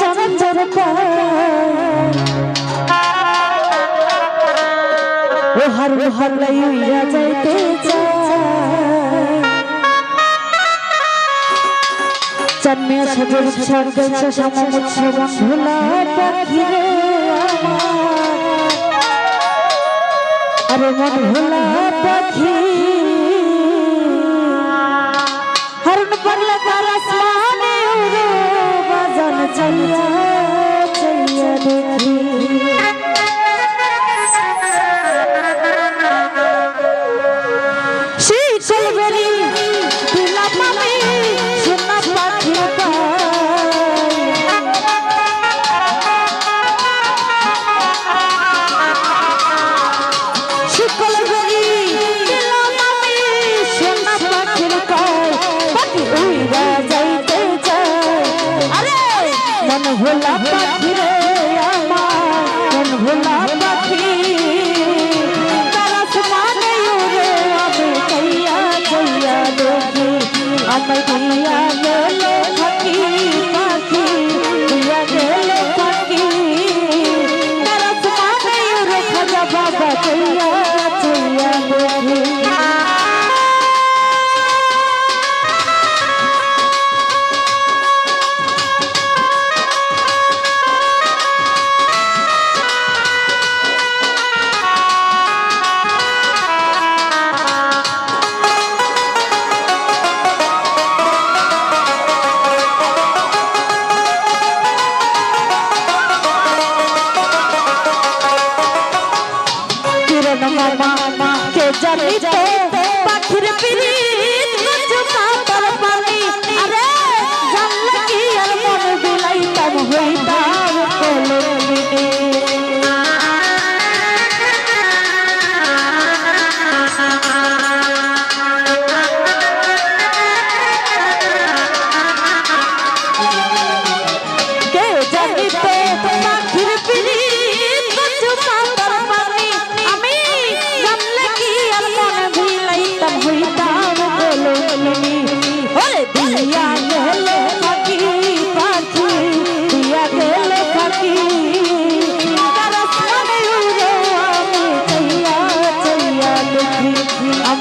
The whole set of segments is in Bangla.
চঞ্চল হার হার লাইয়া যাইতে জন্মিয়া সজল সর্গেশ সমুচ্ছ বন্ধুলা পাখি রে আরে মন ভোলা পাখি।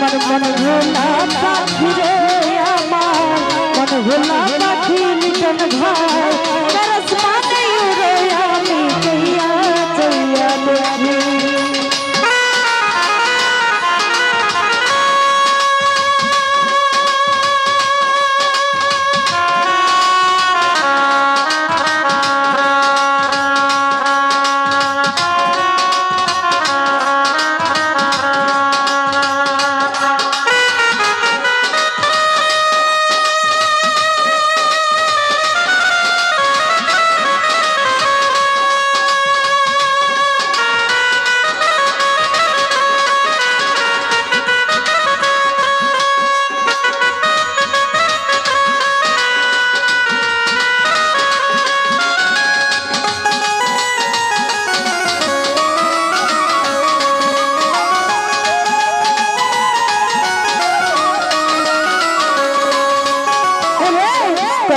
আমার মন ভোলা পাখি রে আমার। মন ভোলা পাখি নিচন ঘর।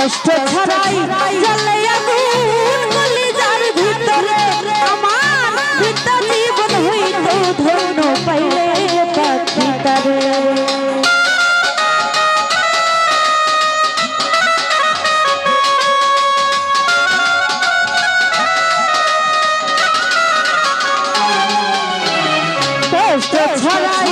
কষ্ট ছাড়াই জ্বলে আগুন কলিজার ভিতরে। আমার ভিতর জীবন হইত ধন্য পাইলে ভিতরে। কষ্ট ছাড়াই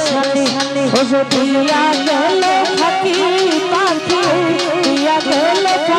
সামনে ও যদি গেল ফাঁকি পাখি গেল